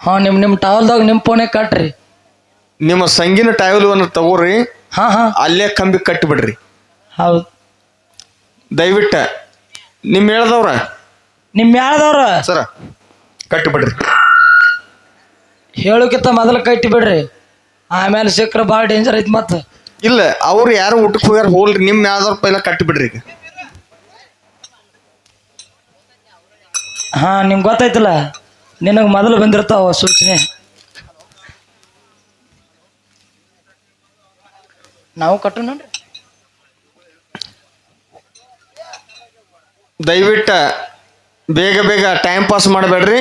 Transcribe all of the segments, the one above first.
ಹಾ ನಿಮ್ ನಿಮ್ ಟವಲ್ದಾಗ ನಿಮ್ ಫೋನೇ ಕಟ್ರಿ. ನಿಮ್ಮ ಸಂಗಿನ ಟೈವಲ್ ಒಂದು ತಗೋರಿ. ಹಾ ಹಾ. ಅಲ್ಲೇ ಕಂಬಿ ಕಟ್ಟಿಬಿಡ್ರಿ ಹೌದು. ದಯವಿಟ್ಟ ನಿಮ್ಮ ಹೇಳ್ದವ್ರ ನಿಮ್ ಯಾವ್ದವ್ರ ಸರ ಕಟ್ಟಿಬಿಡ್ರಿ ಹೇಳೋಕಿಂತ ಮೊದಲು ಕಟ್ಟಿ ಬಿಡ್ರಿ ಆಮೇಲೆ ಸಿಕ್ಕರೆ ಭಾಳ ಡೇಂಜರ್ ಐತಿ ಮತ್ತೆ. ಇಲ್ಲ ಅವ್ರು ಯಾರು ಊಟಕ್ಕೆ ಹೋಗ್ಯಾರ ಹೋಲ್ರಿ ನಿಮ್ಮ ಯಾವ್ದಾರ ಪೈಲ ಕಟ್ಟಿಬಿಡ್ರಿ ಈಗ. ಹಾ ನಿಮ್ಗೆ ಗೊತ್ತಾಯ್ತಲ್ಲ? ನಿನಗೆ ಮೊದಲು ಬಂದಿರ್ತಾವ ಸೂಚನೆ. ನಾವು ಕಟ್ಟು ನೋಡ್ರಿ. ದಯವಿಟ್ಟ ಬೇಗ ಬೇಗ ಟೈಮ್ ಪಾಸ್ ಮಾಡಬೇಡ್ರಿ.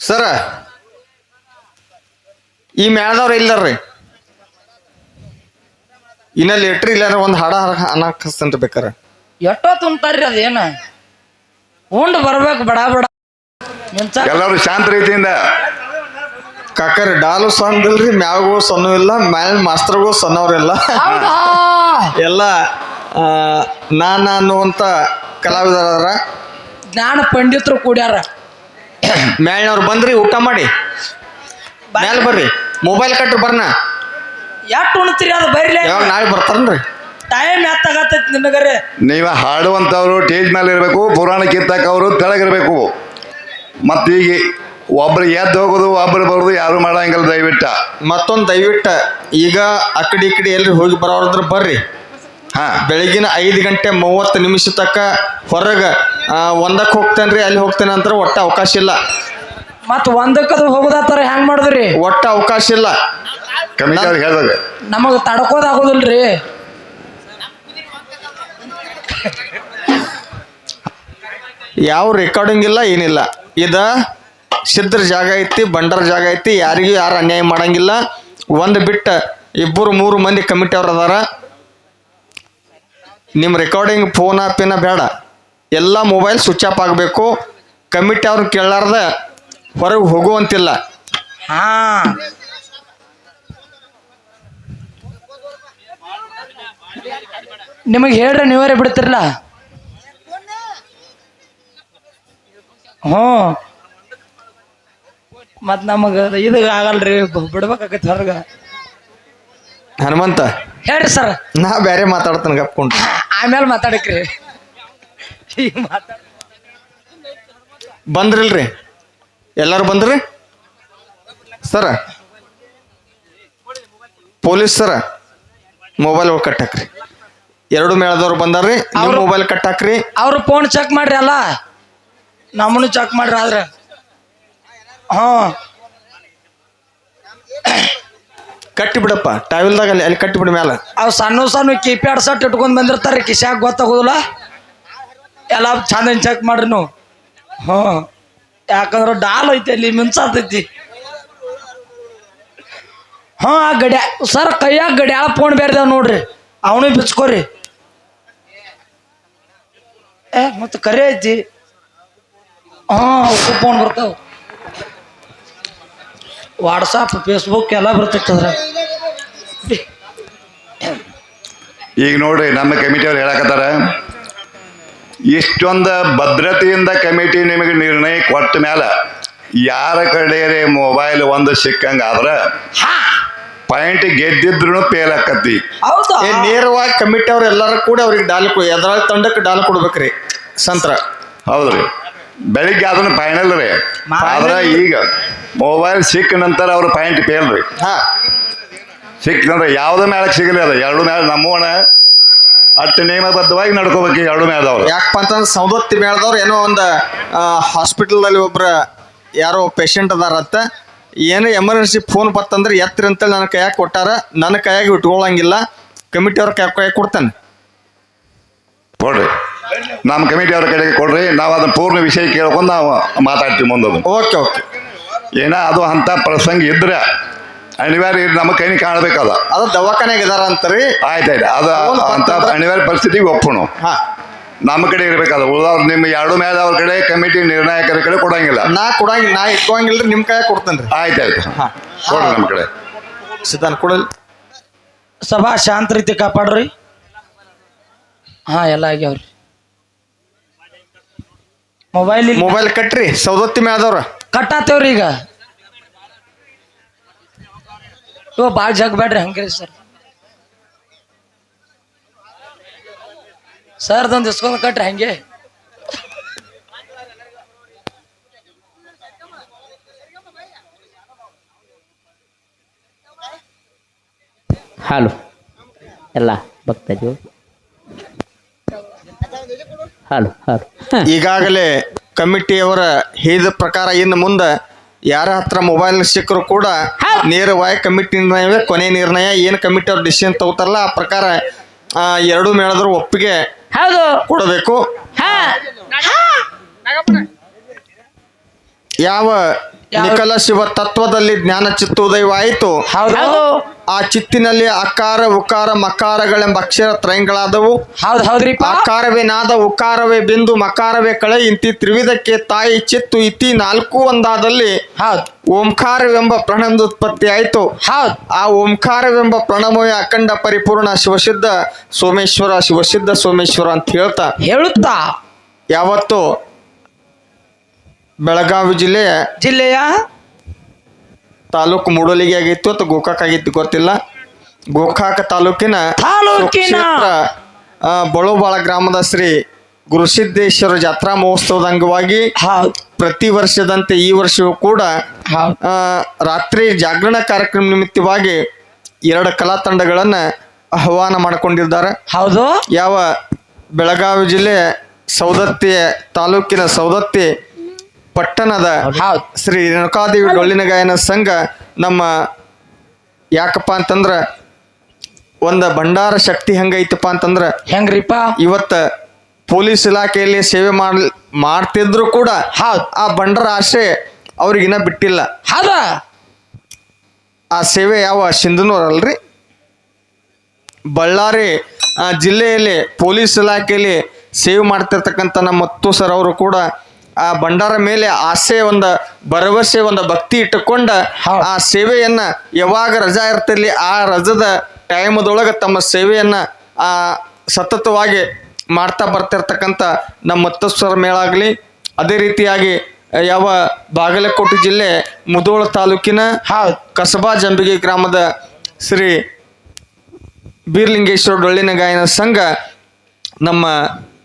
ಸರ ಈ ಮೇಳದವ್ರು ಇಲ್ಲರ್ರಿ ಇನ್ನ ಲೆಟ್ರ್ ಇಲ್ಲಾರ ಒಂದು ಹಾಡ ಅನಾಕಸ್ತಂತ ಬೇಕಾರ. ಎಷ್ಟೋ ತುಂಬ್ತಾರ್ರಿ ಅದೇನ? ಉಂಡ್ ಬರ್ಬೇಕು ಬಡ ಬಡ. ಮಿಂಚ ಎಲ್ಲರೂ ಶಾಂತ ರೀತಿಯಿಂದ. ಕಾಕರ್ ಡಾಲು ಸಣ್ಣದಿಲ್ರಿ ಮ್ಯಾಗೂ ಸಣ್ಣ ಇಲ್ಲ ಮ್ಯಾಲ ಮಾಸ್ತರ್ಗೂ ಸಣ್ಣವ್ರಿಲ್ಲ ಇಲ್ಲ. ಎಲ್ಲ ಆ, ಅನ್ನುವಂತ ಅನ್ನುವಂಥ ಕಲಾವಿದರ ಜ್ಞಾನ ಪಂಡಿತರು ಕೂಡ್ಯಾರ. ಮ್ಯಾಲಿನವ್ರು ಬಂದ್ರಿ ಊಟ ಮಾಡಿ. ಮ್ಯಾಲ ಬರ್ರಿ. ಮೊಬೈಲ್ ಕಟ್ರಿ ಬರ್ನ? ಎಷ್ಟು ಉಣ್ತೀರಿ ಅದು ಬರ್ಲಿ? ಯಾವಾಗ ನಾಳೆ ಬರ್ತಾರನ್ರಿ? ಟೈಮ್ ಎತ್ತಾಗತ್ತೈತಿ ನಿಮಗರೆ ನೀವು ಹಾಡುವಂಥವ್ರು ಸ್ಟೇಜ್ ಮೇಲೆ ಇರಬೇಕು ಪುರಾಣ ಕಿತ್ತಕ್ಕವರು ತೆಳಗಿರಬೇಕು ಈಗ ಒಬ್ರು ಎದ್ದು ಹೋಗೋದು ಒಬ್ರು ಬರೋದು ಯಾರು ಮಾಡಂಗಿಲ್ಲ ದಯವಿಟ್ಟ. ಮತ್ತೊಂದು ದಯವಿಟ್ಟು ಈಗ ಆ ಕಡೆ ಈ ಕಡೆ ಎಲ್ರಿ ಹೋಗಿ ಬರೋರಂದ್ರೆ ಬರ್ರಿ. ಹಾಂ. ಬೆಳಗಿನ ಐದು ಗಂಟೆ ಮೂವತ್ತು ನಿಮಿಷ ತಕ್ಕ ಹೊರಗೆ ಒಂದಕ್ಕೆ ಹೋಗ್ತೇನೆ ರೀ ಅಲ್ಲಿ ಹೋಗ್ತೇನೆ ಅಂತ ಒಟ್ಟು ಅವಕಾಶ ಇಲ್ಲ. ಮತ್ ಒಂದಕ್ಕದು ಹೋಗೋದಾತರ ಹೆಂಗ್ ಮಾಡಿದ್ರಿ? ಒಟ್ಟ ಅವಕಾಶ ಇಲ್ಲ. ಕಮಿಟಿಯವ್ರಿಗೆ ಹೇಳ್ದಾಗ ನಮಗ್ ತಡ್ಕೋದ್ ಯಾವ ರೆಕಾರ್ಡಿಂಗ್ ಇಲ್ಲ ಏನಿಲ್ಲ. ಇದ ಸಿದ್ಧರ ಜಾಗ ಐತಿ ಬಂಡರ ಜಾಗ ಐತಿ ಯಾರಿಗೂ ಯಾರು ಅನ್ಯಾಯ ಮಾಡಂಗಿಲ್ಲ. ಒಂದು ಬಿಟ್ಟ ಇಬ್ಬರು ಮೂರು ಮಂದಿ ಕಮಿಟಿ ಅವ್ರು ಅದಾರ. ನಿಮ್ಮ ರೆಕಾರ್ಡಿಂಗ್ ಫೋನ ಪಿನ ಬೇಡ. ಎಲ್ಲ ಮೊಬೈಲ್ ಸ್ವಿಚ್ ಆಫ್ ಆಗಬೇಕು. ಕಮಿಟಿ ಅವ್ರು ಕೇಳಾರ್ದ ಹೊರಗೆ ಹೋಗುವಂತಿಲ್ಲ. ಹಾ. ನಿಮಗೆ ಹೇಳ್ರಿ ನೀವರೇ ಬಿಡ್ತಿರಲ್ಲ ಹ್ಞೂ. ಮತ್ ನಮಗ ಇದು ಆಗಲ್ರಿ ಬಿಡ್ಬೇಕಾಗತ್ತೆ ಹೊರಗೆ ಹೊರಗ. ಹನುಮಂತ. ಹೇಳ್ರಿ ಸರ್. ನಾ ಬೇರೆ ಮಾತಾಡ್ತಾನೆ ಕಪ್ಕೊಂಡು ಆಮೇಲೆ ಮಾತಾಡಕ್ರಿ. ಈಗ ಮಾತಾಡ ಬಂದ್ರಿಲ್ರಿ. ಎಲ್ಲರೂ ಬಂದ್ರಿ? ಸರ? Police sir? ಮೊಬೈಲ್ ಕಟ್ಟಾಕ್ರಿ. ಎರಡು ಮೇಳದವ್ರು ಬಂದಾರ್ರಿ ಅವ್ರ ಮೊಬೈಲ್ ಮೊಬೈಲ್ ಕಟ್ಟಾಕ್ರಿ. ಅವ್ರ ಫೋನ್ ಚೆಕ್ ಮಾಡ್ರಿ ಅಲ್ಲ? ನಮ್ಮನ್ನು ಚೆಕ್ ಮಾಡ್ರಿ ಆದ್ರೆ. ಹ್ಞೂ ಕಟ್ಟಿ ಬಿಡಪ್ಪ ಟಾವಿಲ್ದಾಗ ಅಲ್ಲಿ ಅಲ್ಲಿ ಕಟ್ಟಿಬಿಡ ಮೇಲೆ ಅವ್ರು ಅವು ಸಣ್ಣ ಸಣ್ಣ ಕೀಪ್ಯಾಡ್ ಸಟ್ ಇಟ್ಕೊಂಡು ಬಂದಿರ್ತಾರೆ ಕಿಶ್ಯಾಗ ಗೊತ್ತಾಗೋದಿಲ್ಲ. ಎಲ್ಲ ಚಂದ ಚೆಕ್ ಮಾಡ್ರಿ ನೀವು. ಹ್ಞೂ ಯಾಕಂದ್ರೆ ಡಾಲ್ ಐತಿ ಅಲ್ಲಿ, ಮಿಂಚಾತೈತಿ. ಹಾಂ, ಆ ಗಡ್ಯಾ, ಸರ್, ಕೈಯಾಗ ಗಡ್ಯಾಳ ಫೋನ್ ಬೇರೆದಾವ ನೋಡ್ರಿ. ಅವನು ಬಿಚ್ಕೋರಿ. ಏ, ಮತ್ತೆ ಕರೆ ಐತಿ? ಹಾಂ ಫೋನ್ ಬರ್ತಾವ. ವಾಟ್ಸಪ್ ಫೇಸ್ಬುಕ್ ಎಲ್ಲ ಬರ್ತೈತೆ ಅದ್ರ ಈಗ ನೋಡ್ರಿ ನಮ್ಮ ಕಮಿಟಿ ಅವ್ರು ಹೇಳಕತ್ತಾರ ಇಷ್ಟೊಂದು ಭದ್ರತೆಯಿಂದ ಕಮಿಟಿ ನಿಮಗೆ ನಿರ್ಣಯ ಕೊಟ್ಟ ಮೇಲೆ ಯಾರ ಕಡೆ ಮೊಬೈಲ್ ಒಂದು ಸಿಕ್ಕಂಗಾದ್ರ ಪಾಯಿಂಟ್ ಗೆದ್ದಿದ್ರು ಫೇಲ್ ಆಕತಿ ಏ ನೇರವಾಗಿ ಕಮಿಟಿ ಅವ್ರು ಎಲ್ಲಾರು ಕೂಡ ಅವ್ರಿಗೆ ಡಾಲ್ ಕೊ ಎದ್ರಾಗ ತಂಡಕ್ಕೆ ಡಾಲ್ ಕೊಡ್ಬೇಕ್ರಿ ಸಂತ್ರ. ಹೌದ್ರಿ. ಬೆಳಿಗ್ಗೆ ಅದನ್ನ ಫೈನಲ್ ರೀ. ಆದ್ರೆ ಈಗ ಮೊಬೈಲ್ ಸಿಕ್ಕ ನಂತರ ಅವ್ರ ಪಾಯಿಂಟ್ ಫೇಲ್ ರೀ. ಹಾ. ಸಿಕ್ಕಂದ್ರೆ ಯಾವ್ದು ಮೇಳಕ್ಕೆ ಸಿಗಲಿ ಅದು? ಎರಡು ಮೇಳ ನಮ್ಮವನ ಅಷ್ಟು ನಿಯಮಬದ್ಧವಾಗಿ ನಡ್ಕೋಬೇಕು ಎರಡು ಮೇಳದವ್ರು ಯಾಕಪ್ಪ ಅಂತಂದ್ರೆ ಸೌದತ್ತಿ ಮೇಳದವ್ರು ಏನೋ ಒಂದು ಹಾಸ್ಪಿಟಲ್ದಲ್ಲಿ ಒಬ್ರ ಯಾರೋ ಪೇಷಂಟ್ ಅದಾರತ್ತ ಏನೋ ಎಮರ್ಜೆನ್ಸಿ ಫೋನ್ ಬತ್ತಂದ್ರೆ ಎತ್ತರ ಅಂತೇಳಿ ನನ್ನ ಕೈಯಾಗ ಕೊಟ್ಟಾರ ನನ್ನ ಕೈಯಾಗ ಇಟ್ಕೊಳ್ಳಂಗಿಲ್ಲ ಕಮಿಟಿ ಅವ್ರ ಕೈ ಕೈಯಾಗ ಕೊಡ್ತಾನೆ. ಕೊಡ್ರಿ. ನಮ್ಮ ಕಮಿಟಿ ಅವ್ರ ಕಡೆಗೆ ಕೊಡ್ರಿ. ನಾವು ಅದನ್ನ ಪೂರ್ಣ ವಿಷಯ ಕೇಳ್ಕೊಂಡು ನಾವು ಮಾತಾಡ್ತೀವಿ ಮುಂದೆ ಓಕೆ ಓಕೆ ಏನ ಅದು ಅಂತ ಪ್ರಸಂಗ ಇದ್ರೆ ಅನಿವಾರ್ಯ ನಮ್ಮ ಕೈನಿ ಕಾಣಬೇಕಲ್ಲ. ಅದು ದವಾಖಾನೆಗೆ ಇದಾರ ಅಂತಾರಿ. ಆಯ್ತಾಯ್ತು ಅದು ಅಂತ ಅನಿವಾರ್ಯ ಪರಿಸ್ಥಿತಿಗೆ ಒಪ್ಪಣು. ಹಾ. ನಮ್ಮ ಕಡೆ ಇರ್ಬೇಕಾದ ಉಳಿದವ್ರ ನಿಮ್ಮ ಎರಡು ಮೇಲೆ ಅವ್ರ ಕಡೆ ಕಮಿಟಿ ನಿರ್ಣಾಯಕರ ಕಡೆ ಕೊಡಂಗಿಲ್ಲ. ನಾ ಕೊಡಂಗಿಲ್ಲ ನಾ ಇಟ್ಕೊಳಂಗಿಲ್ರಿ ನಿಮ್ಮ ಕೈ ಕೊಡ್ತೇನೆ ರೀ ಆಯ್ತಾಯ್ತು ಹಾ. ಕೊಡ್ರಿ ನಮ್ಮ ಕಡೆ. ಸಿದ್ಧಾನ್ ಕೊಡಲ್. ಸಭಾ ಶಾಂತ ರೀತಿ ಕಾಪಾಡ್ರಿ. ಹಾ ಎಲ್ಲ ಆಗ್ಯಾವ್ರಿ. ಮೊಬೈಲ್ ಮೊಬೈಲ್ ಕಟ್ರಿ ಸೌದತ್ತಿ ಮೇಳದವ್ರ ಕಟ್ಟಾತೇವ್ರಿ ಈಗ. ಇವ ಭಾಳ ಜಗ್ ಬೇಡ್ರಿ ಹಂಗ್ರಿ ಸರ್ ಸರ್ದೊಂದು ಇಸ್ಕೊಂಡ್ ಕಟ್ರಿ ಹಂಗೆ. ಹಲೋ. ಎಲ್ಲ ಭಕ್ತಜು ಹಲೋ ಹಲೋ. ಈಗಾಗಲೇ ಕಮಿಟಿಯವರ ಹೇಳಿದ ಪ್ರಕಾರ ಇನ್ನು ಮುಂದೆ ಯಾರ ಹತ್ರ ಮೊಬೈಲ್ ಸಿಕ್ಕರು ಕೂಡ ನೇರವಾಗಿ ಕಮಿಟಿ ನಿರ್ಣಯವೇ ಕೊನೆ ನಿರ್ಣಯ ಏನು ಕಮಿಟಿ ಅವ್ರು ಡಿಸಿಷನ್ ತಗೋತಾರಲ್ಲ ಆ ಪ್ರಕಾರ ಎರಡು ಎರಡೂ ಮೇಳದ್ರು ಒಪ್ಪಿಗೆ ಹೌದು. ಕೊಡಬೇಕು. ಹಾ. ಯಾವ ನಿಖಲ ಶಿವ ತತ್ವದಲ್ಲಿ ಜ್ಞಾನ ಚಿತ್ತೋದಯವಾಯಿತು? ಹೌದು. ಆ ಚಿತ್ತಿನಲ್ಲಿ ಅಕಾರ ಉಕಾರ ಮಕಾರಗಳೆಂಬ ಅಕ್ಷರ ತ್ರಯಗಳಾದವು. ಅಕಾರವೇ ನಾದ ಉಕಾರವೇ ಬಿಂದು ಮಕಾರವೇ ಕಳೆ ಇಂತಿ ತ್ರಿವಿಧಕ್ಕೆ ತಾಯಿ ಚಿತ್ತು ಇತಿ ನಾಲ್ಕು ಒಂದಾದಲ್ಲಿ ಹಾ ಓಂಕಾರವೆಂಬ ಪ್ರಣವದ ಉತ್ಪತ್ತಿ ಆಯಿತು. ಹೌದು. ಆ ಓಂಕಾರವೆಂಬ ಪ್ರಣಮವೇ ಅಖಂಡ ಪರಿಪೂರ್ಣ ಶಿವಸಿದ್ಧ ಸೋಮೇಶ್ವರ ಶಿವಸಿದ್ಧ ಸೋಮೇಶ್ವರ ಅಂತ ಹೇಳ್ತಾ. ಹೇಳುತ್ತಾ? ಯಾವತ್ತು? ಬೆಳಗಾವಿ ಜಿಲ್ಲೆಯ ಜಿಲ್ಲೆಯ? ತಾಲೂಕು ಮೂಡಲಿಗೆ ಆಗಿತ್ತು ಅಥವಾ ಗೋಕಾಕ್ ಆಗಿತ್ತು ಗೊತ್ತಿಲ್ಲ. ಗೋಕಾಕ ತಾಲೂಕಿನ ತಾಲೂಕಿನ? ಸುಕ್ಷೇತ್ರ, ಆ, ಬಳುಬಾಳ ಗ್ರಾಮದ ಶ್ರೀ ಗುರುಸಿದ್ದೇಶ್ವರ ಜಾತ್ರಾ ಮಹೋತ್ಸವದ ಅಂಗವಾಗಿ ಹೌದ್. ಪ್ರತಿ ವರ್ಷದಂತೆ ಈ ವರ್ಷವೂ ಕೂಡ ಹೌದ್. ಆ, ರಾತ್ರಿ ಜಾಗರಣ ಕಾರ್ಯಕ್ರಮ ನಿಮಿತ್ತವಾಗಿ ಎರಡು ಕಲಾ ತಂಡಗಳನ್ನು ಆಹ್ವಾನ ಮಾಡಿಕೊಂಡಿದ್ದಾರೆ. ಹೌದು. ಯಾವ ಬೆಳಗಾವಿ ಜಿಲ್ಲೆ ಸೌದತ್ತಿ ತಾಲೂಕಿನ ಸೌದತ್ತಿ ಪಟ್ಟಣದ ಶ್ರೀ ರೇಣುಕಾದೇವಿ ಡೊಳ್ಳಿನ ಗಾಯನ ಸಂಘ ನಮ್ಮ ಯಾಕಪ್ಪ ಅಂತಂದ್ರ ಒಂದ ಭಂಡಾರ ಶಕ್ತಿ ಹೆಂಗೈತಪ್ಪ ಅಂತಂದ್ರ ಹೆಂಗ್ರಿಪ್ಪ? ಇವತ್ತ ಪೊಲೀಸ್ ಇಲಾಖೆಯಲ್ಲಿ ಸೇವೆ ಮಾಡ್ ಮಾಡ್ತಿದ್ರು ಕೂಡ ಆ ಭಂಡಾರ ಆಸೆ ಅವ್ರಿಗಿನ್ನ ಬಿಟ್ಟಿಲ್ಲ. ಹೌದಾ? ಆ ಸೇವೆ ಯಾವ ಸಿಂಧನೂರ್ ಅಲ್ರಿ ಬಳ್ಳಾರಿ ಜಿಲ್ಲೆಯಲ್ಲಿ ಪೊಲೀಸ್ ಇಲಾಖೆಯಲ್ಲಿ ಸೇವೆ ಮಾಡ್ತಿರ್ತಕ್ಕಂಥ ನಮ್ಮ ಮುತ್ತು ಸರ್ ಅವರು ಕೂಡ ಆ ಭಂಡಾರ ಮೇಲೆ ಆಸೆ ಒಂದು ಭರವಸೆ ಒಂದು ಭಕ್ತಿ ಇಟ್ಟುಕೊಂಡ. ಆ ಸೇವೆಯನ್ನ ಯಾವಾಗ ರಜಾ ಇರ್ತಿರ್ಲಿ ಆ ರಜದ ಟೈಮದೊಳಗ ತಮ್ಮ ಸೇವೆಯನ್ನ ಆ ಸತತವಾಗಿ ಮಾಡ್ತಾ ಬರ್ತಿರ್ತಕ್ಕಂಥ ನಮ್ಮ ಮತ್ತಸ್ವರ ಮೇಳ ಆಗಲಿ ಅದೇ ರೀತಿಯಾಗಿ ಯಾವ ಬಾಗಲಕೋಟೆ ಜಿಲ್ಲೆ ಮುದೋಳ ತಾಲೂಕಿನ ಕಸಬಾ ಜಂಬಿಗೆ ಗ್ರಾಮದ ಶ್ರೀ ಬೀರ್ಲಿಂಗೇಶ್ವರ ಡೊಳ್ಳಿನ ಗಾಯನ ಸಂಘ ನಮ್ಮ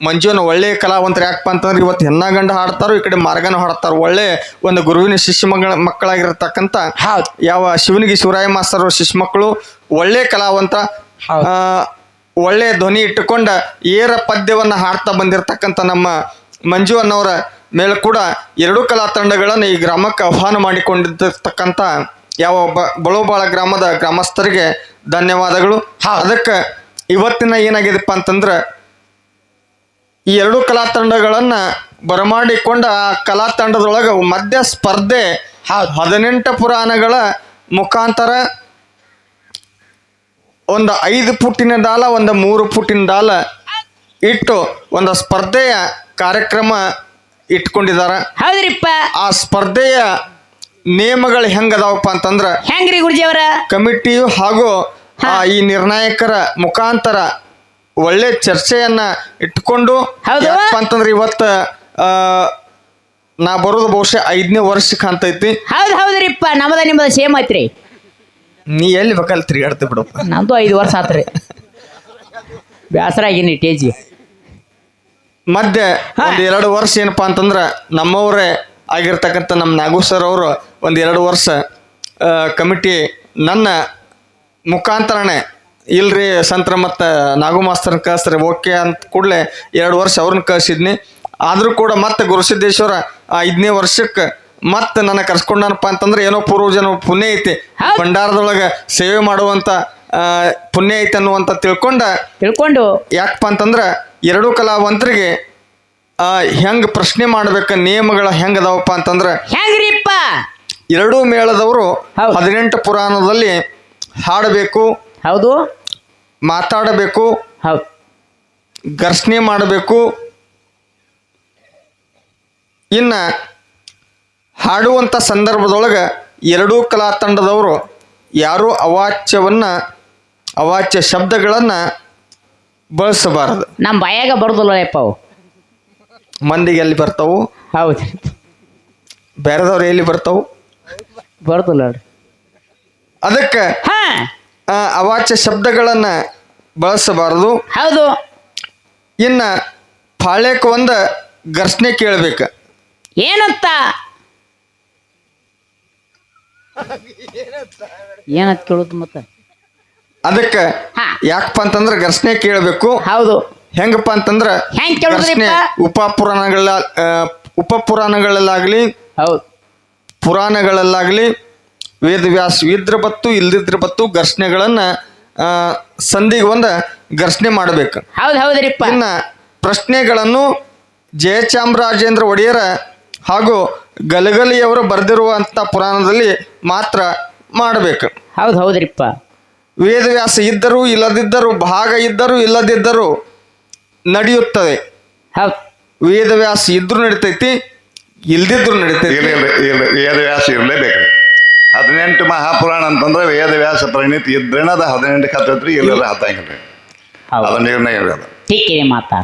ಮಂಜುನ ಒಳ್ಳೆಯ ಕಲಾವಂತರು ಯಾಕಪ್ಪ ಅಂತಂದ್ರೆ ಇವತ್ತು ಹೆಣ್ಣ ಗಂಡ ಹಾಡ್ತಾರೋ ಈ ಕಡೆ ಮಾರ್ಗನ ಹಾಡ್ತಾರೋ ಒಳ್ಳೆ ಒಂದು ಗುರುವಿನ ಶಿಷ್ಯ ಮಗಳ ಮಕ್ಕಳಾಗಿರ್ತಕ್ಕಂಥ ಯಾವ ಶಿವನಿಗೆ ಶಿವರಾಯ ಮಾಸ್ತರ್ ಶಿಷ್ಯ ಮಕ್ಕಳು ಒಳ್ಳೆ ಕಲಾವಂತ ಒಳ್ಳೆ ಧ್ವನಿ ಇಟ್ಟುಕೊಂಡ ಏರ ಪದ್ಯವನ್ನು ಹಾಡ್ತಾ ಬಂದಿರತಕ್ಕಂಥ ನಮ್ಮ ಮಂಜು ಅನ್ನೋರ ಮೇಲೆ ಕೂಡ ಎರಡು ಕಲಾ ತಂಡಗಳನ್ನು ಈ ಗ್ರಾಮಕ್ಕೆ ಆಹ್ವಾನ ಮಾಡಿಕೊಂಡಿರ್ತಕ್ಕಂಥ ಯಾವ ಬ- ಬಳುಬಾಳ ಗ್ರಾಮದ ಗ್ರಾಮಸ್ಥರಿಗೆ ಧನ್ಯವಾದಗಳು. ಅದಕ್ಕೆ ಇವತ್ತಿನ ಏನಾಗಿದೆಪ್ಪ ಅಂತಂದ್ರೆ ಈ ಎರಡು ಕಲಾ ತಂಡಗಳನ್ನ ಬರಮಾಡಿಕೊಂಡ ಆ ಕಲಾ ತಂಡದೊಳಗೆ ಮಧ್ಯ ಸ್ಪರ್ಧೆ ಹೌದ್. ಹದಿನೆಂಟು ಪುರಾಣಗಳ ಮುಖಾಂತರ ಒಂದು ಐದು ಪುಟ್ಟಿನ ದಾಲ ಒಂದು ಮೂರು ಫುಟ್ಟಿನ ದಾಲ ಇಟ್ಟು ಒಂದು ಸ್ಪರ್ಧೆಯ ಕಾರ್ಯಕ್ರಮ ಇಟ್ಕೊಂಡಿದ್ದಾರೆ ಹೌದ್ರಿಪ್ಪ. ಆ ಸ್ಪರ್ಧೆಯ ನಿಯಮಗಳು ಹೆಂಗದಾವಪ್ಪ ಅಂತಂದ್ರೆ ಹೆಂಗ್ರಿ ಗುರುಜಿಯವರ? ಕಮಿಟಿಯು ಹಾಗೂ ಆ, ಈ ನಿರ್ಣಾಯಕರ ಮುಖಾಂತರ ಒಳ್ಳೆ ಚರ್ಚೆಯನ್ನ ಇಟ್ಕೊಂಡು ಹೌದು. ಯಾಕಪ್ಪ ಅಂತಂದ್ರೆ ಇವತ್ತ ಆ, ನಾ ಬರೋದು ಬಹುಶಃ ಐದನೇ ವರ್ಷ ಕಾಣ್ತೈತಿ ಹೌದು ಹೌದ್ರಿಪ್ಪ ನಮ್ಮದ ನಿಮ್ಮದ ಸೇಮ್ ಐತ್ರಿ. ನೀ ಎಲ್ಲಿ ಬೇಕಲ್ಲಿ ತಿರುಗಾಡ್ತಿ ಬಿಡು ನಮ್ದು ಐದು ವರ್ಷ ಆತ್ರಿ. ಬ್ಯಾಸರ ಆಗಿನಿ ಟೇಜಿ ಮಧ್ಯೆ ಒಂದ್ ಎರಡು ವರ್ಷ ಏನಪ್ಪಾ ಅಂತಂದ್ರ ನಮ್ಮವರೇ ಆಗಿರ್ತಕ್ಕಂಥ ನಮ್ಮ ನಾಗು ಸರ್ ಅವರು ಒಂದು ಎರಡು ವರ್ಷ ಕಮಿಟಿ ನನ್ನ ಮುಖಾಂತರನೇ ಇಲ್ರಿ ಸಂತ್ರ ಮತ್ತು ನಾಗು ಮಾಸ್ತರ್ನ ಕಳಿಸ್ತಾರೆ ಓಕೆ ಅಂತ ಕೂಡಲೇ ಎರಡು ವರ್ಷ ಅವ್ರನ್ನ ಕಳಿಸಿದ್ನಿ. ಆದರೂ ಕೂಡ ಮತ್ತೆ ಗುರುಸಿದ್ದೇಶ್ವರ ಐದನೇ ವರ್ಷಕ್ಕೆ ಮತ್ತೆ ನನ್ನ ಕರ್ಸ್ಕೊಂಡನಪ್ಪ ಅಂತಂದ್ರೆ ಏನೋ ಪೂರ್ವಜನ ಪುಣ್ಯ ಐತಿ. ಭಂಡಾರದೊಳಗ ಸೇವೆ ಮಾಡುವಂತ ಪುಣ್ಯ ಐತಿ ಅನ್ನುವಂತ ತಿಳ್ಕೊಂಡ ತಿಳ್ಕೊಂಡು. ಯಾಕಪ್ಪ ಅಂತಂದ್ರೆ ಎರಡೂ ಕಲಾವಂತರಿಗೆ ಹೆಂಗ್ ಪ್ರಶ್ನೆ ಮಾಡ್ಬೇಕ ನಿಯಮಗಳ ಹೆಂಗ್ ಅದಾವಪ್ಪ ಅಂತಂದ್ರೆ ಹೆಂಗ್ರಿಪ್ಪ? ಎರಡೂ ಮೇಳದವರು ಹೌದು. ಹದಿನೆಂಟು ಪುರಾಣದಲ್ಲಿ ಹಾಡಬೇಕು. ಹೌದು. ಮಾತಾಡಬೇಕು ಹೌದು. ಘರ್ಷಣೆ ಮಾಡಬೇಕು. ಇನ್ನು ಹಾಡುವಂಥ ಸಂದರ್ಭದೊಳಗೆ ಎರಡೂ ಕಲಾ ತಂಡದವರು ಯಾರೂ ಅವಾಚ್ಯವನ್ನ ಅವಾಚ್ಯ ಶಬ್ದಗಳನ್ನ ಬಳಸಬಾರದು. ನಮ್ಮ ಬಾಯಾಗ ಬರ್ದಲ್ಲ ಯಪ್ಪ ಅವು. ಮಂದಿಗೆ ಎಲ್ಲಿ ಬರ್ತಾವು? ಹೌದು. ಬೇರೆದವ್ರು ಎಲ್ಲಿ ಬರ್ತಾವು? ಬರ್ತಲ್ಲ ಅದಕ್ಕೆ ಹಾ. ಆ, ಅವಾಚ್ಯ ಶಬ್ದಗಳನ್ನ ಬಳಸಬಾರದು. ಹೌದು. ಇನ್ನ ಪಾಳ್ಯಕ್ಕೆ ಒಂದು ಘರ್ಷಣೆ ಕೇಳಬೇಕು. ಏನಂತ? ಏನಂತ ಕೇಳುದು ಮತ್ತ? ಅದಕ್ಕೆ ಹಾ. ಯಾಕಪ್ಪ ಅಂತಂದ್ರೆ ಘರ್ಷಣೆ ಕೇಳಬೇಕು. ಹೌದು. ಹೆಂಗಪ್ಪ ಅಂತಂದ್ರ ಹೆಂಗ್ ಕೇಳುದ್ರಿಪ್ಪ? ಘರ್ಷಣೆ ಉಪ ಪುರಾಣಗಳ ಆ, ಉಪ ಪುರಾಣಗಳಲ್ಲಾಗ್ಲಿ ಹೌದು. ಪುರಾಣಗಳಲ್ಲಾಗ್ಲಿ ವೇದವ್ಯಾಸ ಇದ್ರ ಬತ್ತು ಇಲ್ದಿದ್ರ ಬತ್ತು ಘರ್ಷಣೆಗಳನ್ನ ಸಂಧಿಗೆ ಒಂದ ಘರ್ಷಣೆ ಮಾಡಬೇಕು. ಹೌದು ಹೌದ್ರಿಪ್ಪ. ಇನ್ನ ಪ್ರಶ್ನೆಗಳನ್ನು ಜಯಚಾಮರಾಜೇಂದ್ರ ಒಡೆಯರ ಹಾಗೂ ಗಲಗಲಿಯವರು ಬರೆದಿರುವಂತ ಪುರಾಣದಲ್ಲಿ ಮಾತ್ರ ಮಾಡಬೇಕು. ಹೌದು ಹೌದ್ರಿಪ್ಪ. ವೇದವ್ಯಾಸ ಇದ್ದರೂ ಇಲ್ಲದಿದ್ದರೂ ಭಾಗ ಇದ್ದರೂ ಇಲ್ಲದಿದ್ದರೂ ನಡೆಯುತ್ತದೆ. ಹೌದು. ವೇದವ್ಯಾಸ ಇದ್ರೂ ನಡಿತೈತಿ ಇಲ್ದಿದ್ರು ನಡಿತೈತಿ. ವೇದವ್ಯಾಸ ಇರಲೇಬೇಕು. ಹದಿನೆಂಟು ಮಹಾಪುರಾಣ ಅಂತಂದ್ರೆ ವೇದವ್ಯಾಸ ವ್ಯಾಸ ಇದ್ರೇನ ಅದು ಹದಿನೆಂಟು ಕತ್ತೈತ್ರಿ ಇಲ್ಲ ಹತ್ತಂಗಿಲ್ಲ ಹೌದು. ಅದು ನಿರ್ಣಯ ಇರೋದು ಟೀಕಿರಿ ಮಾತಾ.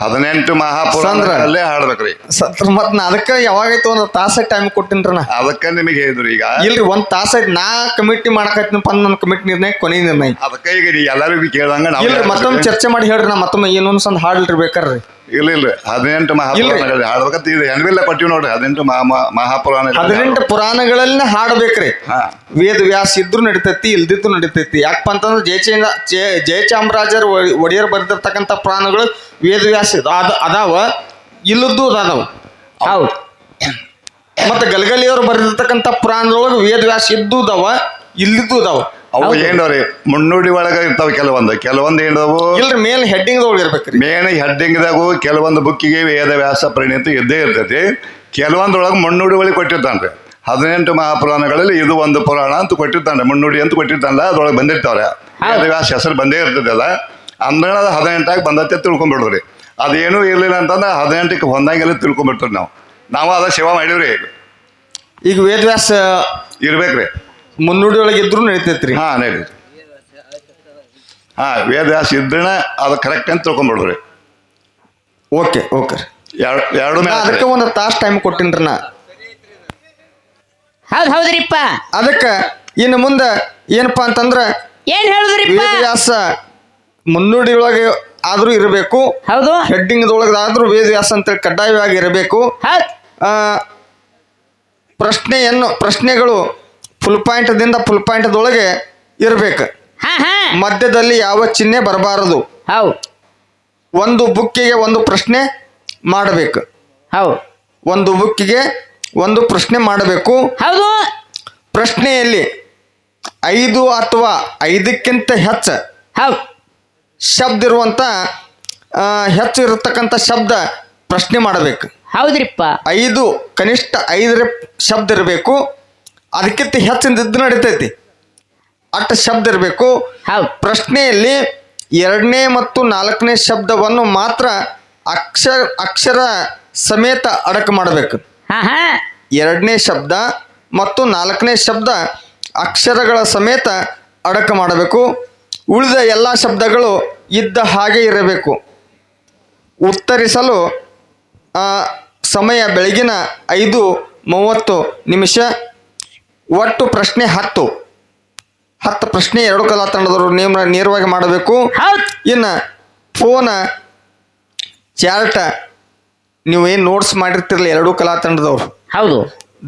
ಹದಿನೆಂಟು ಮಹಾಪುರಾಣಲ್ಲೇ ಹಾಡ್ಬೇಕ್ರಿ. ಸತ್ರ ಮತ್ ನಾ ಅದಕ್ಕೆ ಯಾವಾಗೈತಿ ಒಂದು ತಾಸ ಟೈಮ್ ಕೊಟ್ಟಿನ್ರಿ ನಾ. ಅದಕ್ಕೆ ನಿಮಗೆ ಹೇಳಿದ್ರು ಈಗ. ಇಲ್ರಿ ಒಂದ್ ತಾಸ ಐತಿ ನಾ ಕಮಿಟಿ ಮಾಡಕತ್ನಪ್ಪ ಅಂದ್ ನನ್ನ ಕಮಿಟಿ ನಿರ್ಣಯ ಕೊನೆ ನಿರ್ಣಯ. ಅದಕ್ಕೆ ಈಗ ಎಲ್ಲರಿಗೂ ಕೇಳ್ದಂಗ ಇಲ್ರಿ ಮತ್ತೊಮ್ಮೆ ಚರ್ಚೆ ಮಾಡಿ ಹೇಳ್ರಿ ನಾ ಮತ್ತೊಮ್ಮೆ ಏನು ಅನ್ಸಂದ್ ಹಾಡ್ರಿ ಬೇಕಾರ್ರಿ. ಇಲ್ಲ ಇಲ್ಲ. ಹದಿನೆಂಟು ಮಹಾಪುರಾಣಗಳು ಹಾಡ್ಬೇಕಂತ ಇದು. ಹೆಣ್ವಿಲ್ಲ ಕೊಟ್ಟಿವಿ ನೋಡ್ರಿ. ಹದಿನೆಂಟು ಮಹಾ ಮಹಾ- ಮಹಾಪುರಾಣಗಳು ಹದಿನೆಂಟು ಪುರಾಣಗಳನ್ನ ಹಾಡ್ಬೇಕ್ರಿ. ಹಾ. ವೇದ ವ್ಯಾಸ ಇದ್ರು ನಡಿತೈತಿ ಇಲ್ದಿದ್ರು ನಡಿತೈತಿ. ಯಾಕಪ್ಪ ಅಂತಂದ್ರೆ ಜಯಚಂದ್ರ ಜಯ ಜಯಚಾಮರಾಜರ ಒಡೆಯರ್ ಬರೆದಿರ್ತಕ್ಕಂಥ ಪುರಾಣಗಳು ವೇದ ವ್ಯಾಸ ಅದ ಅದಾವ ಇಲ್ಲದ್ದು ಅದಾವ. ಹೌದು. ಮತ್ತೆ ಗಲಗಲಿಯವರು ಬರೆದಿರ್ತಕ್ಕಂಥ ಪುರಾಣದೊಳಗೆ ವೇದ ವ್ಯಾಸ ಇದ್ದು ಅದಾವ ಇಲ್ಲಿದ್ದು ಅದಾವ. ಅವು ಏನವ್ರಿ ಏನ್ರಿ ಮುನ್ನುಡಿ ಒಳಗ ಇರ್ತಾವ ಕೆಲವೊಂದು ಕೆಲವೊಂದು ಇಲ್ರಿ ಮೇಲ್ ಹೆಡ್ಡಿಂಗ್ ಇರ್ಬೇಕ್ರಿ. ಮೇನ್ ಹೆಡ್ಡಿಂಗ್ದಾಗು ಕೆಲವೊಂದು ಬುಕ್ಕಿಗೆ ವೇದವ್ಯಾಸ ಪ್ರಣೀತ ಇದ್ದೇ ಇರ್ತೈತಿ. ಕೆಲವೊಂದ್ರೊಳಗೆ ಮುನ್ನುಡಿ ಒಳಗೆ ಕೊಟ್ಟಿರ್ತಾನ್ರಿ. ಹದಿನೆಂಟು ಮಹಾಪುರಾಣಗಳಲ್ಲಿ ಇದು ಒಂದು ಪುರಾಣ ಅಂತ ಕೊಟ್ಟಿರ್ತಾನೆ ಮುನ್ನುಡಿ ಅಂತ ಕೊಟ್ಟಿರ್ತಾನಲ್ಲ ಅದ್ರೊಳಗೆ ಬಂದಿರ್ತಾವ್ರೆ. ವೇದವ್ಯಾಸ ಹೆಸರು ಬಂದೇ ಇರ್ತದಲ್ಲ ಅದ. ಅಂದ್ರೆ ಅದು ಹದಿನೆಂಟಾಗಿ ಬಂದತ್ತೆ ತಿಳ್ಕೊಂಡ್ಬಿಡ್ರಿ ಅದೇನು ಇರಲಿಲ್ಲ ಅಂತಂದ್ರೆ ಹದಿನೆಂಟಕ್ಕೆ ಹೊಂದಂಗೆಲ್ಲ ತಿಳ್ಕೊಂಡ್ಬಿಡ್ತೀವಿ ನಾವು. ನಾವು ಅದ ಸೇವಾ ಮಾಡೀವ್ರಿ. ಈಗ ವೇದ ವ್ಯಾಸ ಇರ್ಬೇಕ್ರಿ. ಮುನ್ನುಡಿ ಒಳಗೆ ಇದ್ರು ಹಾಂ ಹಾ ನಡೀರಿ ಹಾ ವೇದವ್ಯಾಸ ಇದ್ರಣ ಅದು ಕರೆಕ್ಟ್ ಅಂತ ತಿಳ್ಕೊಂಬಿಡ್ರಿ ಓಕೆ ಓಕೆ ಎರಡು ಎರಡು ಅದಕ್ಕೆ ಒಂದು ತಾಸು ಟೈಮ್ ಕೊಟ್ಟಿನ್ರಿ ನಾ. ಹೌದು ಹೌದ್ರಿಪ್ಪ. ಅದಕ್ಕೆ ಇನ್ನು ಮುಂದೆ ಏನಪ್ಪಾ ಅಂತಂದ್ರ ಏನ್ ಹೇಳಿದ್ರಿ ವೇದವ್ಯಾಸ ಮುನ್ನುಡಿ ಒಳಗೆ ಆದ್ರೂ ಇರಬೇಕು. ಹೌದು. ಹೆಡ್ಡಿಂಗ್ ಆದ್ರೂ ವೇದವ್ಯಾಸ ಅಂತ ಕಡ್ಡಾಯವಾಗಿ ಇರಬೇಕು. ಆ, ಪ್ರಶ್ನೆಯನ್ನು ಪ್ರಶ್ನೆಗಳು ಫುಲ್ ಪಾಯಿಂಟ್ದಿಂದ ಫುಲ್ ಪಾಯಿಂಟ್ದೊಳಗೆ ಇರಬೇಕು. ಹಾ ಹಾ. ಮಧ್ಯದಲ್ಲಿ ಯಾವ ಚಿಹ್ನೆ ಬರಬಾರದು. ಒಂದು ಬುಕ್ಕಿಗೆ ಒಂದು ಪ್ರಶ್ನೆ ಮಾಡಬೇಕು. ಒಂದು ಬುಕ್ಕಿಗೆ ಒಂದು ಪ್ರಶ್ನೆ ಮಾಡಬೇಕು. ಹೌದು. ಪ್ರಶ್ನೆಯಲ್ಲಿ ಐದು ಅಥವಾ ಐದಕ್ಕಿಂತ ಹೆಚ್ಚ ಶಬ್ದ ಇರುವಂಥ ಆ, ಹೆಚ್ಚು ಇರತಕ್ಕಂಥ ಶಬ್ದ ಪ್ರಶ್ನೆ ಮಾಡಬೇಕು. ಹೌದ್ರಿಪ್ಪ. ಐದು ಕನಿಷ್ಠ ಐದರ ಶಬ್ದ ಇರಬೇಕು. ಅದಕ್ಕಿಂತ ಹೆಚ್ಚಿಂದ ಇದ್ದು ನಡೀತೈತಿ. ಅಟ್ಟ ಶಬ್ದ ಇರಬೇಕು. ಹೌದು. ಪ್ರಶ್ನೆಯಲ್ಲಿ ಎರಡನೇ ಮತ್ತು ನಾಲ್ಕನೇ ಶಬ್ದವನ್ನು ಮಾತ್ರ ಅಕ್ಷರ ಅಕ್ಷರ ಸಮೇತ ಅಡಕ ಮಾಡಬೇಕು. ಹಾ ಹಾ. ಎರಡನೇ ಶಬ್ದ ಮತ್ತು ನಾಲ್ಕನೇ ಶಬ್ದ ಅಕ್ಷರಗಳ ಸಮೇತ ಅಡಕ ಮಾಡಬೇಕು. ಉಳಿದ ಎಲ್ಲ ಶಬ್ದಗಳು ಇದ್ದ ಹಾಗೆ ಇರಬೇಕು. ಉತ್ತರಿಸಲು ಆ, ಸಮಯ ಬೆಳಗಿನ ಐದು ಮೂವತ್ತು ನಿಮಿಷ. ಒಟ್ಟು ಪ್ರಶ್ನೆ ಹತ್ತು. ಹತ್ತು ಪ್ರಶ್ನೆ ಎರಡು ಕಲಾ ತಂಡದವರು ನೇಮ ನೇರವಾಗಿ ಮಾಡಬೇಕು. ಇನ್ನು ಫೋನ ಚಾರ್ಟ ನೀವು ಏನು ನೋಟ್ಸ್ ಮಾಡಿರ್ತಿರಲ್ಲ ಎರಡೂ ಕಲಾ ತಂಡದವ್ರು. ಹೌದು.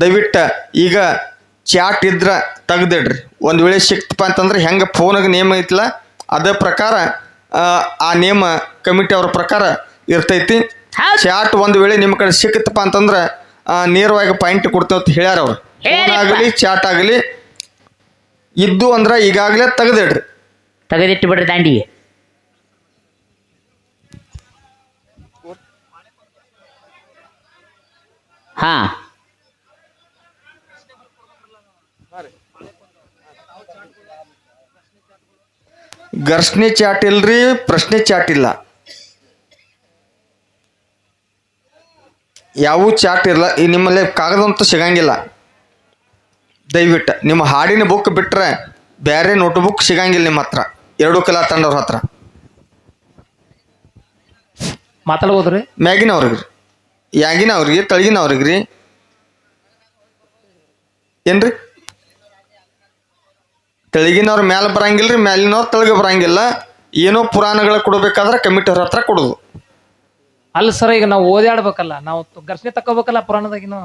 ದಯವಿಟ್ಟು ಈಗ ಚಾಟ್ ಇದ್ರ ತೆಗ್ದಿಡ್ರಿ. ಒಂದು ವೇಳೆ ಸಿಕ್ತಪ್ಪ ಅಂತಂದ್ರೆ ಹೆಂಗೆ ಫೋನಿಗೆ ನೇಮ ಐತಲ್ಲ ಅದೇ ಪ್ರಕಾರ ಆ, ಆ ನೇಮ ಕಮಿಟಿ ಅವ್ರ ಪ್ರಕಾರ ಇರ್ತೈತಿ. ಚಾಟ್ ಒಂದು ವೇಳೆ ನಿಮ್ಮ ಕಡೆ ಸಿಕ್ಕತ್ತಪ್ಪ ಅಂತಂದ್ರೆ ನೇರವಾಗಿ ಪಾಯಿಂಟ್ ಕೊಡ್ತೇವೆ ಅಂತ ಹೇಳ್ಯಾರ ಅವ್ರು. ಫೋನ್ ಆಗಲಿ ಚಾಟ್ ಆಗಲಿ. ಇದ್ದು ಅಂದ್ರೆ ಈಗಾಗಲೇ ತೆಗೆದಿಡ್ರಿ. ತೆಗೆದಿಟ್ಟು ಬಿಡ್ರಿ ದಾಂಡಿ. ಹಾ. ಘರ್ಷಣೆ ಚಾಟ್ ಇಲ್ರಿ ಪ್ರಶ್ನೆ ಚಾಟ್ ಇಲ್ಲ. ಯಾವ ಚಾಟ್ ಇಲ್ಲ. ಈ ನಿಮ್ಮಲ್ಲಿ ಕಾಗದ ಅಂತೂ ಸಿಗಂಗಿಲ್ಲ. ದಯವಿಟ್ಟು ನಿಮ್ಮ ಹಾಡಿನ ಬುಕ್ ಬಿಟ್ಟರೆ ಬೇರೆ ನೋಟ್ ಬುಕ್ ಸಿಗಂಗಿಲ್ಲ ನಿಮ್ಮ ಹತ್ರ. ಎರಡು ಕಲಾ ತಂಡವ್ರ ಹತ್ರ. ಮಾತಾಡ್ಬೋದ್ರಿ? ಮ್ಯಾಗಿನವ್ರಿಗೆ ರೀ ಯಾಗಿನವ್ರಿಗೆ ತಳಗಿನವ್ರಿಗೆ ರೀ ಏನ್ರಿ? ತೆಳಗಿನವ್ರ ಮ್ಯಾಲೆ ಬರಂಗಿಲ್ಲ ರೀ ಮ್ಯಾಲಿನವ್ರು ತೆಳಗೆ ಬರಂಗಿಲ್ಲ. ಏನೋ ಪುರಾಣಗಳ ಕಮಿಟಿ ಅವ್ರ ಹತ್ರ ಕೊಡೋದು. ಅಲ್ಲ ಸರ್ ಈಗ ನಾವು ಓದಾಡ್ಬೇಕಲ್ಲ ನಾವು ಘರ್ಷಣೆ ತಕೋಬೇಕಲ್ಲ ಪುರಾಣದಾಗಿನ.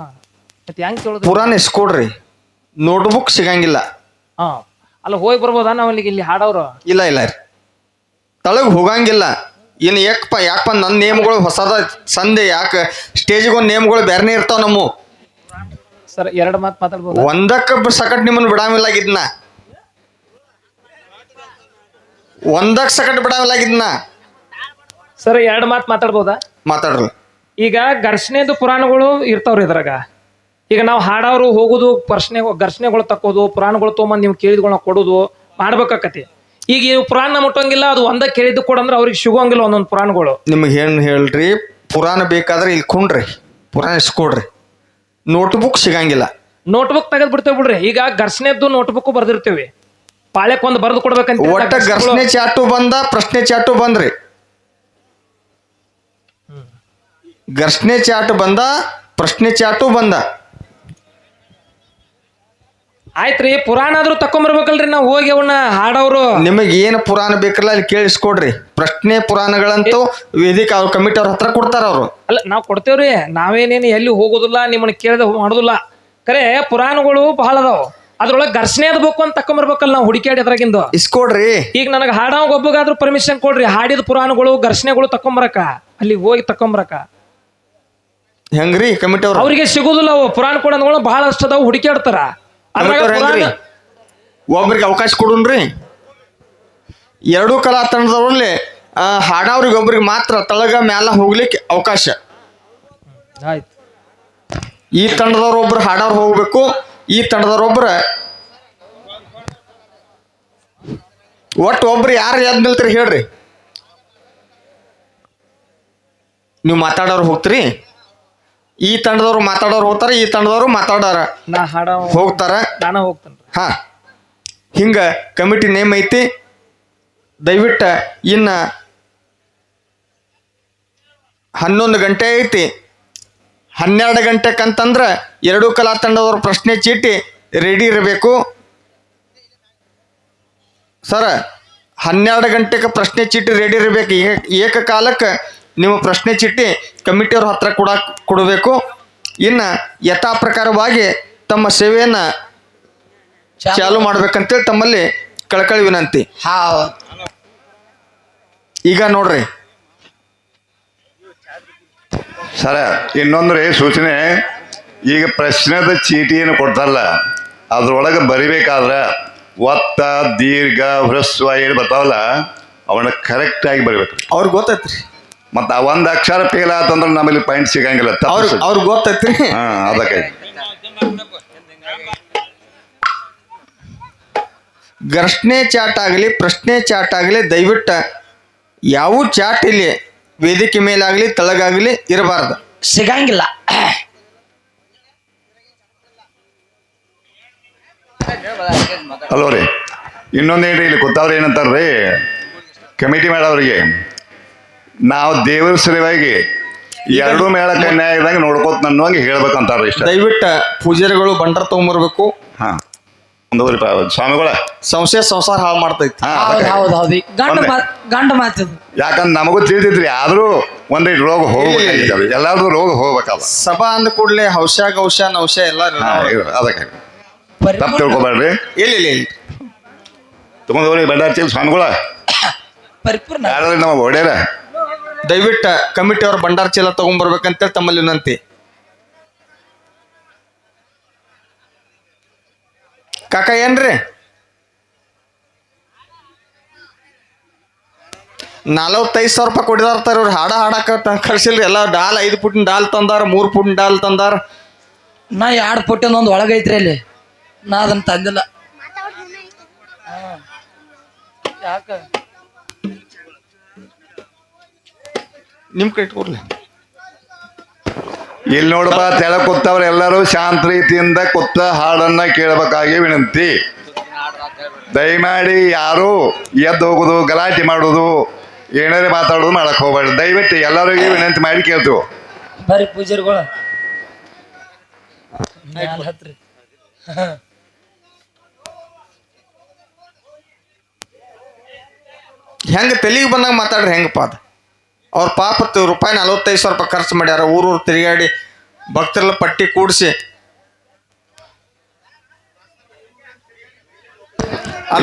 ಮತ್ತೆ ಹೆಂಗ್ ಕೇಳೋದು? ಪುರಾಣ ಇಸ್ಕೊಡ್ರಿ ನೋಟ್ಬುಕ್ ಸಿಗಂಗಿಲ್ಲ. ಹಾ. ಅಲ್ಲ ಹೋಗಿ ಬರ್ಬೋದಾ ನಾವು ಅಲ್ಲಿಗೆ ಇಲ್ಲಿ ಹಾಡೋರು ಇಲ್ಲ ಇಲ್ಲ ರೀ. ತಳಗ್ ಹೋಗಂಗಿಲ್ಲ. ಏನು ಯಾಕಪ್ಪ ಯಾಕಪ್ಪ ನನ್ನ ನೇಮ್ಗಳು ಹೊಸದ ಸಂದೆ ಯಾಕೆ ಸ್ಟೇಜಿಗೆ ಒಂದು ನೇಮ್ಗಳು ಬೇರೆನೇ ಇರ್ತಾವ ನಮ್ಮ. ಸರ್ ಎರಡು ಮಾತು ಮಾತಾಡ್ಬೋದು? ಒಂದಕ್ಕೆ ಸಕಟ್ ನಿಮ್ಮನ್ನು ಬಿಡಾಮಿಲ್ಲಾಗಿದ್ನ ಒಂದಕ್ಕೆ ಸಕಟ್ ಬಿಡಾಮಿಲ್ಲಾಗಿದ್ನ ಸರ್ ಎರಡು ಮಾತು ಮಾತಾಡ್ಬೋದಾ? ಮಾತಾಡ್ರಲ್ಲ ಈಗ ಘರ್ಷಣೆದು ಪುರಾಣಗಳು ಇರ್ತಾವ್ರಿ ಇದ್ರಾಗ. ಈಗ ನಾವು ಹಾಡೋರು ಹೋಗುದು ಪ್ರಶ್ನೆ ಘರ್ಷಣೆಗಳು ತಕ್ಕೋದು ಪುರಾಣಗಳು ತೊಗೊಂಬಂದು ನೀವು ಕೇಳಿದ್ಗಳನ್ನ ಕೊಡೋದು ಮಾಡ್ಬೇಕಾಕತಿ. ಈಗ ಇವು ಪುರಾಣ ಮುಟ್ಟಂಗಿಲ್ಲ ಅದು ಒಂದ ಕೇಳಿದ್ದು ಕೊಡಂದ್ರೆ ಅವ್ರಿಗೆ ಸಿಗೋಂಗಿಲ್ಲ ಒಂದೊಂದು ಪುರಾಣಗಳು. ನಿಮಗೆ ಏನು ಹೇಳ್ರಿ ಪುರಾಣ ಬೇಕಾದ್ರೆ ಇಲ್ಲಿ ಕುಣ್ರಿ ಪುರಾಣ ಇಸ್ಕೊಡ್ರಿ. ನೋಟ್ಬುಕ್ ಸಿಗಂಗಿಲ್ಲ. ನೋಟ್ಬುಕ್ ತೆಗೆದು ಬಿಡ್ತೇವೆ ಬಿಡ್ರಿ. ಈಗ ಘರ್ಷಣೆದ್ದು ನೋಟ್ಬುಕ್ ಬರ್ದಿರ್ತೇವೆ. ಪಾಳ್ಯಕ್ಕೆ ಒಂದು ಬರೆದು ಕೊಡ್ಬೇಕಂತ ಒಟ್ಟ ಘರ್ಷಣೆ ಚಾಟು ಬಂದ ಪ್ರಶ್ನೆ ಚಾಟು ಬಂದ್ರಿ. ಘರ್ಷಣೆ ಚಾಟು ಬಂದ ಪ್ರಶ್ನೆ ಚಾಟು ಬಂದ. ಆಯ್ತ್ರಿ ಪುರಾಣ ಆದ್ರೂ ತಕೊಂಬರ್ಬೇಕಲ್ರಿ ನಾವು ಹೋಗಿ ಅವನ್ನ ಹಾಡೋರು. ನಿಮಗೆ ಏನು ಪುರಾಣ ಬೇಕಲ್ಲ ಅಲ್ಲಿ ಕೇಳಿಸ್ಕೊಡ್ರಿ. ಪ್ರಶ್ನೆ ಪುರಾಣಗಳಂತೂ ವೇದಿಕೆ ಅವ್ರ ಕಮಿಟಿ ಅವ್ರ ಹತ್ರ ಕೊಡ್ತಾರ ಅವರು. ಅಲ್ಲ ನಾವು ಕೊಡ್ತೇವ್ರಿ ನಾವೇನೇನು ಎಲ್ಲಿ ಹೋಗೋದಿಲ್ಲ ನಿಮ್ಮನ್ನ ಕೇಳಿದ ಮಾಡೋದಿಲ್ಲ. ಕರೆ ಪುರಾಣಗಳು ಬಹಳ ಅದಾವ. ಅದ್ರೊಳಗೆ ಘರ್ಷಣೆ ಅದ ಬೇಕು ಅಂತ ತಕೊಂಬರ್ಬೇಕಲ್ಲ ನಾವು ಹುಡುಕಾಡಿ ಅದ್ರಾಗಿಂದು. ಇಸ್ಕೊಡ್ರಿ. ಈಗ ನನಗೆ ಹಾಡೋ ಒಬ್ಬಗಾದ್ರೂ ಪರ್ಮಿಷನ್ ಕೊಡ್ರಿ ಹಾಡಿದ ಪುರಾಣಗಳು ಘರ್ಷಣೆಗಳು ತಕೊಂಬರಕ ಅಲ್ಲಿ ಹೋಗಿ ತಕೊಂಬರಕ ಹೆಂಗ್ರಿ ಕಮಿಟಿ ಅವ್ರು? ಅವ್ರಿಗೆ ಸಿಗೋದಿಲ್ಲ ಅವು. ಪುರಾಣ ಕೊಡೋದು ಬಹಳಷ್ಟು ಅದಾವ ಹುಡುಕಾಡ್ತಾರ ಹೆಂಗ್ರಿ ಒಬ್ರಿಗೆ ಅವಕಾಶ ಕೊಡುನ್ರಿ. ಎರಡೂ ಕಲಾ ತಂಡದವ್ರಲ್ಲಿ ಹಾಡವ್ರಿಗೆ ಒಬ್ರಿಗೆ ಮಾತ್ರ ತಳಗ ಮ್ಯಾಲ ಹೋಗ್ಲಿಕ್ಕೆ ಅವಕಾಶ. ಆಯ್ತು. ಈ ತಂಡದವ್ರೊಬ್ರು ಹಾಡವ್ರು ಹೋಗ್ಬೇಕು ಈ ತಂಡದವ್ರೊಬ್ರ ಒಟ್ಟು ಒಬ್ರು ಯಾರು ಎದ್ ನಿಲ್ತೀರಿ ಹೇಳ್ರಿ. ನೀವು ಮಾತಾಡೋರು ಹೋಗ್ತೀರಿ. ಈ ತಂಡದವ್ರು ಮಾತಾಡೋರು ಹೋಗ್ತಾರ ಈ ತಂಡದವ್ರು ಮಾತಾಡೋರ ನಾ ಹಾಡ ಹೋಗ್ತಾರ. ನಾನು ಹೋಗ್ತೇನೆ ಹಾ. ಹಿಂಗ ಕಮಿಟಿ ನೇಮ್ ಐತಿ. ದಯವಿಟ್ಟ ಇನ್ನ ಹನ್ನೊಂದು ಗಂಟೆ ಐತಿ. ಹನ್ನೆರಡು ಗಂಟೆಕಂತಂದ್ರ ಎರಡೂ ಕಲಾ ತಂಡದವ್ರ ಪ್ರಶ್ನೆ ಚೀಟಿ ರೆಡಿ ಇರಬೇಕು. ಸರ ಹನ್ನೆರಡು ಗಂಟೆಗೆ ಪ್ರಶ್ನೆ ಚೀಟಿ ರೆಡಿ ಇರಬೇಕು. ಏಕ ಏಕಕಾಲಕ್ಕೆ ನೀವು ಪ್ರಶ್ನೆ ಚೀಟಿ ಕಮಿಟಿಯವ್ರ ಹತ್ರ ಕೂಡ ಕೊಡಬೇಕು. ಇನ್ನು ಯಥಾ ಪ್ರಕಾರವಾಗಿ ತಮ್ಮ ಸೇವೆಯನ್ನು ಚಾಲು ಮಾಡ್ಬೇಕಂತೇಳಿ ತಮ್ಮಲ್ಲಿ ಕಳಕಳಿ ವಿನಂತಿ. ಹಾ. ಈಗ ನೋಡ್ರಿ. ಸರ ಇನ್ನೊಂದು ರೀ ಸೂಚನೆ ಈಗ ಪ್ರಶ್ನೆದ ಚೀಟಿಯನ್ನು ಕೊಡ್ತಾರಲ್ಲ ಅದ್ರೊಳಗೆ ಬರಿಬೇಕಾದ್ರೆ ಒತ್ತ ದೀರ್ಘ ಹೃಸ್ವ ಏನು ಬರ್ತಾವಲ್ಲ ಅವನ್ನ ಕರೆಕ್ಟಾಗಿ ಬರಿಬೇಕು. ಅವ್ರಿಗೆ ಗೊತ್ತೈತ್ರಿ ಮತ್ತು ಒಂದ್ ಒಂದು ಅಕ್ಷರ ಫೇಲ್ ಆತಂದ್ರೆ ನಮ್ಮಲ್ಲಿ ಪಾಯಿಂಟ್ ಸಿಗಂಗಿಲ್ಲ ಅವ್ರಿಗೆ ಗೊತ್ತೈತ್ರಿ. ಹಾಂ ಅದಕ್ಕೆ. ಘರ್ಷಣೆ ಚಾಟ್ ಆಗಲಿ ಪ್ರಶ್ನೆ ಚಾಟ್ ಆಗಲಿ ದಯವಿಟ್ಟು ಯಾವ ಚಾಟ್ ಇಲ್ಲಿ ವೇದಿಕೆ ಮೇಲಾಗಲಿ ತಳಗಾಗಲಿ ಇರಬಾರ್ದು. ಸಿಗಂಗಿಲ್ಲ. ಹಲೋ ರೀ ಇನ್ನೊಂದೇನ್ರಿ ಇಲ್ಲಿ ಗೊತ್ತಾದ್ರೆ ಏನಂತಾರ್ರಿ? ಕಮಿಟಿ ಮಾಡೋರಿಗೆ. ನಾವು ದೇವರ ಸಲುವಾಗಿ ಎರಡು ಮೇಳ ಕನ್ಯಾ ಇದ್ದಂಗೆ ನೋಡ್ಕೋತ ನನ್ನುವಂಗೆ ಹೇಳ್ಬೇಕಂತಾರ ಇಷ್ಟ. ದಯವಿಟ್ಟು ಪೂಜಾರಿಗಳು ಬಂಡರ್ ತಗೊಂಬರ್ಬೇಕು. ಹಾ. ಮುಂದುವರಿ ಸ್ವಾಮಿಗಳ. ಸಂಸ್ಥೆ ಸಂಸಾರ ಹಾಳು ಮಾಡ್ತೈತಿ. ಹಾ ಹೌದು ಹೌದು ಹೌದು. ಗಂಡ ಮಾತ್ ಗಂಡ ಮಾತಿದ್ ಯಾಕಂದ್ರೆ ನಮಗೂ ತಿಳಿದಿದ್ರಿ ಆದ್ರೂ ಒಂದೈದು ರೋಗ ಹೋಗ್ಬೇಕಾಗಿದ್ದಾವೆ. ಎಲ್ಲಾದ್ರೂ ರೋಗ ಹೋಗ್ಬೇಕಲ್ಲ ಸಭಾ ಅಂದ ಕೂಡಲೇ ಹೌಶ ಗೌಶ ನೌಶ ಎಲ್ಲ ಹಾ ಇವ್ರು ಅದಕ್ಕೆ. ತಪ್ಪು ತಿಳ್ಕೊಬೇಡ್ರಿ. ಇಲ್ಲ ಇಲ್ಲ ಇಲ್ಲ. ಬಂಡಾರ್ತಿಲ್ ಸ್ವಾಮಿಗಳ. ಪರಿಪೂರ್ಣ ಯಾರಾದ್ರೂ ನಮ್ಮ ಒಡ್ಯಾರ. ದಯವಿಟ್ಟು ಕಮಿಟಿ ಅವರು ಭಂಡಾರ ಚೀಲ ತಗೊಂಡ್ಬರ್ಬೇಕಂತೇಳಿ ತಮ್ಮಲ್ಲಿ ವಿನಂತಿ. ಕಾಕ ಏನ್ರಿ? ನಲವತ್ತೈದು ಸಾವಿರ ರೂಪಾಯಿ ಕೊಡಿದಾರ್ತಾರ ಇವ್ರು ಹಾಡ ಹಾಡಕ ಕಳ್ಸಿಲ್ರಿ. ಎಲ್ಲ ಡಾಲ್ ಐದು ಪುಟ್ಟಿನ ಡಾಲ್ ತಂದಾರ ಮೂರು ಪುಟ್ಟಿನ ಡಾಲ್ ತಂದಾರ. ನಾ ಎರಡು ಪುಟ್ಟಿನ ಒಂದು ಒಳಗೈತ್ರಿ ಅಲ್ಲಿ. ನಾ ಅದನ್ನ ತಂದಿಲ್ಲ. ಯಾಕ? ನಿಮ್ಮ ಕೈ ಇಟ್ಕೊಡ್ಲಿ ಇಲ್ಲಿ ನೋಡಪ್ಪ ತೆಳ ಕೂತವ್ರು ಎಲ್ಲರೂ ಶಾಂತ ರೀತಿಯಿಂದ ಕೂತ ಹಾಡನ್ನ ಕೇಳಬೇಕಾಗಿ ವಿನಂತಿ. ದಯಮಾಡಿ ಯಾರು ಎದ್ದು ಹೋಗುದು ಗಲಾಟೆ ಮಾಡೋದು ಏನಾರೇ ಮಾತಾಡೋದು ಮಾಡಕ್ ಹೋಗ್ಬೇಡಿ ದಯವಿಟ್ಟು ಎಲ್ಲರಿಗೂ ವಿನಂತಿ ಮಾಡಿ ಕೇಳ್ತೀವಿ. ಬರಿ ಪೂಜಾರಿಗಳು. ಹೆಂಗೆ ತೆಲಿಗೆ ಬಂದಾಗ ಮಾತಾಡ್ರಿ ಹೆಂಗಪ್ಪ ಅದು? ಅವ್ರ ಪಾಪ ರೂಪಾಯಿ ನಲವತ್ತೈದು ಸಾವಿರ ರೂಪಾಯಿ ಖರ್ಚು ಮಾಡ್ಯಾರ. ಊರೂರು ತಿರುಗಾಡಿ ಭಕ್ತರೆಲ್ಲ ಪಟ್ಟಿ ಕೂಡಿಸಿ.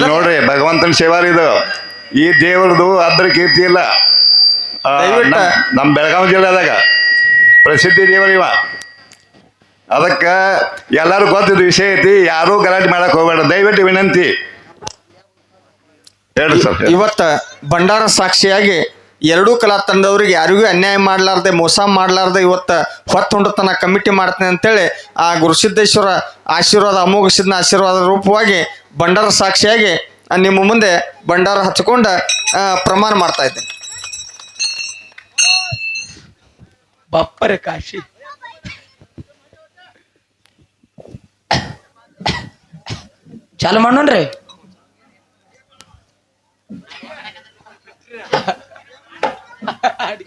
ನೋಡ್ರಿ ಭಗವಂತನ ಸೇವಾರಿ ಇದು. ಈ ದೇವರದು ಅದ್ರ ಕೀರ್ತಿ ಇಲ್ಲ. ಆ, ದಯವಿಟ್ಟು- ನಮ್- ನಮ್ಮ ಬೆಳಗಾವಿ ಜಿಲ್ಲೆದಾಗ ಪ್ರಸಿದ್ಧಿ ದೇವರ ಇವ. ಅದಕ್ಕೆ ಎಲ್ಲರೂ ಗೊತ್ತಿದ್ದು ವಿಷಯ ಐತಿ ಯಾರೂ ಗಲಾಟೆ ಮಾಡಕ್ ಹೋಗ್ಬೇಡ. ದಯವಿಟ್ಟು ವಿನಂತಿ. ಹೇಳ್ರಿ ಸರ್ ಇವತ್ತ ಭಂಡಾರ ಸಾಕ್ಷಿಯಾಗಿ ಎರಡೂ ಕಲಾ ತಂಡದವ್ರಿಗೆ ಯಾರಿಗೂ ಅನ್ಯಾಯ ಮಾಡಲಾರ್ದೆ, ಮೋಸ ಮಾಡಲಾರ್ದೆ ಇವತ್ತು ಹೊತ್ತು ಹೊಂಡತನ ಕಮಿಟಿ ಮಾಡ್ತೇನೆ ಅಂತೇಳಿ ಆ ಗುರುಸಿದ್ದೇಶ್ವರ ಆಶೀರ್ವಾದ, ಅಮೋಘ ಸಿದ್ಧ ಆಶೀರ್ವಾದ ರೂಪವಾಗಿ ಭಂಡಾರ ಸಾಕ್ಷಿಯಾಗಿ ನಿಮ್ಮ ಮುಂದೆ ಭಂಡಾರ ಹಚ್ಕೊಂಡು ಪ್ರಮಾಣ ಮಾಡ್ತಾ ಇದ್ದೇನೆ. ಬಪ್ಪರೆ ಕಾಶಿ. ಚಾಲು ಮಾಡೋಣ್ರಿ. அடி